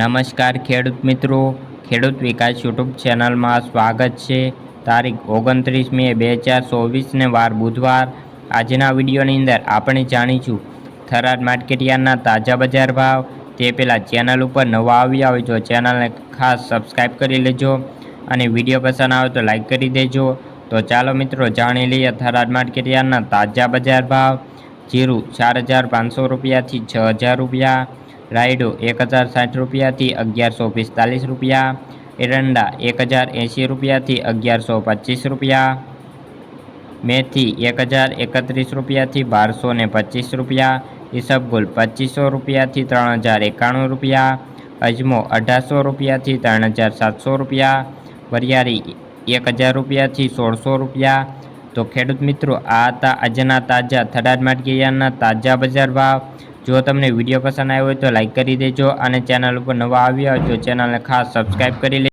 નમસ્કાર ખેડૂત મિત્રો. ખેડૂત વિકાસ યુટ્યુબ ચેનલમાં સ્વાગત છે. તારીખ ઓગણત્રીસ મે બે હજાર ચોવીસને વાર બુધવાર. આજના વિડીયોની અંદર આપણે જાણીશું થરાદ માર્કેટયાર્ડના તાજા બજાર ભાવ. તે પહેલાં ચેનલ ઉપર નવા આવ્યા હોય તો ચેનલને ખાસ સબસ્ક્રાઈબ કરી લેજો અને વીડિયો પસંદ આવે તો લાઈક કરી દેજો. તો ચાલો મિત્રો જાણી લઈએ થરાદ માર્કેટયાર્ડના તાજા બજાર ભાવ. જીરું ચાર હજાર પાંચસો રૂપિયાથી છ હજાર રૂપિયા. રાયડો એક હજાર સાઠ રૂપિયાથી અગિયારસો પિસ્તાલીસ રૂપિયા, એરંડા એક હજાર એંસી રૂપિયાથી અગિયારસો પચીસ રૂપિયા, મેથી એક હજાર એકત્રીસ રૂપિયાથી બારસો ને પચીસ રૂપિયા, ઈસબગુલ પચીસો રૂપિયાથી ત્રણ હજાર એકાણું રૂપિયા, અજમો અઢારસો રૂપિયાથી ત્રણ હજાર સાતસો રૂપિયા, વરિયાળી એક હજાર રૂપિયાથી સોળસો રૂપિયા. તો ખેડૂત મિત્રો, આ હતા આજના તાજા થડાદ માટગીયાના તાજા બજાર ભાવ. જો તમને વીડિયો પસંદ આવ્યો હોય તો લાઇક કરી દેજો અને ચેનલ ઉપર નવા આવ્યા હોય તો ચેનલને ખાસ સબસ્ક્રાઈબ કરી લે